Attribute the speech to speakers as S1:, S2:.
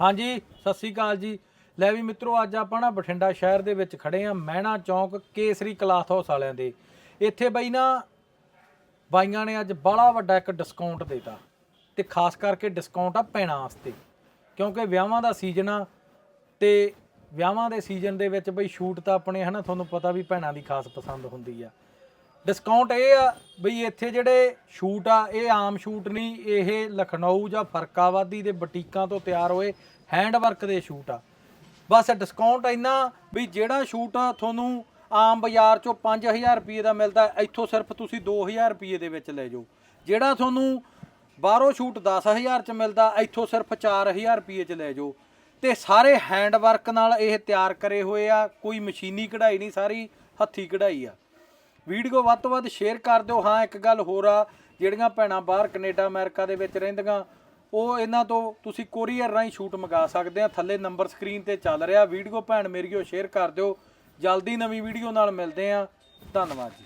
S1: ਹਾਂਜੀ, ਸਤਿ ਸ੍ਰੀ ਅਕਾਲ ਜੀ। ਲੈ ਵੀ ਮਿੱਤਰੋ, ਅੱਜ ਆਪਾਂ ਨਾ ਬਠਿੰਡਾ ਸ਼ਹਿਰ ਦੇ ਵਿੱਚ ਖੜੇ ਆ ਮਹਿਣਾ ਚੌਂਕ, ਕੇਸਰੀ ਕਲਾਥ ਹਾਊਸ ਵਾਲਿਆਂ ਦੇ। ਇੱਥੇ ਬਈ ਨਾ ਬਾਈਆਂ ਨੇ ਅੱਜ ਬੜਾ ਵੱਡਾ ਇੱਕ ਡਿਸਕਾਊਂਟ ਦਿੱਤਾ। ਤੇ ਖਾਸ ਕਰਕੇ ਡਿਸਕਾਊਂਟ ਆ ਪੈਣਾ ਵਾਸਤੇ। ਕਿਉਂਕਿ ਵਿਆਹਾਂ ਦਾ ਸੀਜ਼ਨ ਆ, ਤੇ ਵਿਆਹਾਂ ਦੇ ਸੀਜ਼ਨ ਦੇ ਵਿੱਚ ਬਈ ਸ਼ੂਟ ਤਾਂ ਆਪਣੇ, ਹਨਾ, ਤੁਹਾਨੂੰ ਪਤਾ ਵੀ ਭੈਣਾਂ ਦੀ ਖਾਸ ਪਸੰਦ ਹੁੰਦੀ ਆ। ਡਿਸਕਾਊਂਟ ਇਹ ਆ ਬਈ ਇੱਥੇ ਜਿਹੜੇ ਸ਼ੂਟ ਆ, ਇਹ ਆਮ ਸ਼ੂਟ ਨਹੀਂ, ਇਹ ਲਖਨਊ ਜਾਂ ਫਰਕਾਵਾਦੀ ਦੇ ਬਟੀਕਾਂ ਤੋਂ ਤਿਆਰ ਹੋਏ ਹੈਂਡ ਵਰਕ ਦੇ ਸ਼ੂਟ ਆ। ਬਸ ਡਿਸਕਾਊਂਟ ਇੰਨਾ ਵੀ ਜਿਹੜਾ ਸ਼ੂਟ ਤੁਹਾਨੂੰ ਆਮ ਬਾਜ਼ਾਰ ਚੋਂ 5000 ਰੁਪਏ ਦਾ ਮਿਲਦਾ, ਇੱਥੋਂ ਸਿਰਫ ਤੁਸੀਂ 2000 ਰੁਪਏ ਦੇ ਵਿੱਚ ਲੈ ਜਾਓ। ਜਿਹੜਾ ਤੁਹਾਨੂੰ ਬਾਹਰੋਂ ਸ਼ੂਟ 10000 ਚ ਮਿਲਦਾ, ਇੱਥੋਂ ਸਿਰਫ 4000 ਰੁਪਏ ਚ ਲੈ ਜਾਓ। ਤੇ ਸਾਰੇ ਹੈਂਡ ਵਰਕ ਨਾਲ ਇਹ ਤਿਆਰ ਕਰੇ ਹੋਏ ਆ, ਕੋਈ ਮਸ਼ੀਨੀ ਕਢਾਈ ਨਹੀਂ, ਸਾਰੀ ਹੱਥੀ ਕਢਾਈ ਆ। ਵੀਡੀਓ ਵੱਧ ਤੋਂ ਵੱਧ ਸ਼ੇਅਰ ਕਰ ਦਿਓ। ਹਾਂ, ਇੱਕ ਗੱਲ ਹੋਰ ਆ, ਜਿਹੜੀਆਂ ਭੈਣਾਂ ਬਾਹਰ ਕੈਨੇਡਾ, ਅਮਰੀਕਾ ਦੇ ਵਿੱਚ ਰਹਿੰਦੀਆਂ, ਉਹ ਇਹਨਾਂ ਤੋਂ ਤੁਸੀਂ ਕੋਰੀਅਰ ਰਾਹੀਂ ਸ਼ੂਟ ਮੰਗਾ ਸਕਦੇ ਆ। ਥੱਲੇ ਨੰਬਰ ਸਕਰੀਨ ਤੇ ਚੱਲ ਰਿਹਾ। ਵੀਡੀਓ ਭੈਣ ਮੇਰੀਓ ਸ਼ੇਅਰ ਕਰ ਦਿਓ। ਜਲਦੀ ਨਵੀਂ ਵੀਡੀਓ ਨਾਲ ਮਿਲਦੇ ਆ। ਧੰਨਵਾਦ ਜੀ।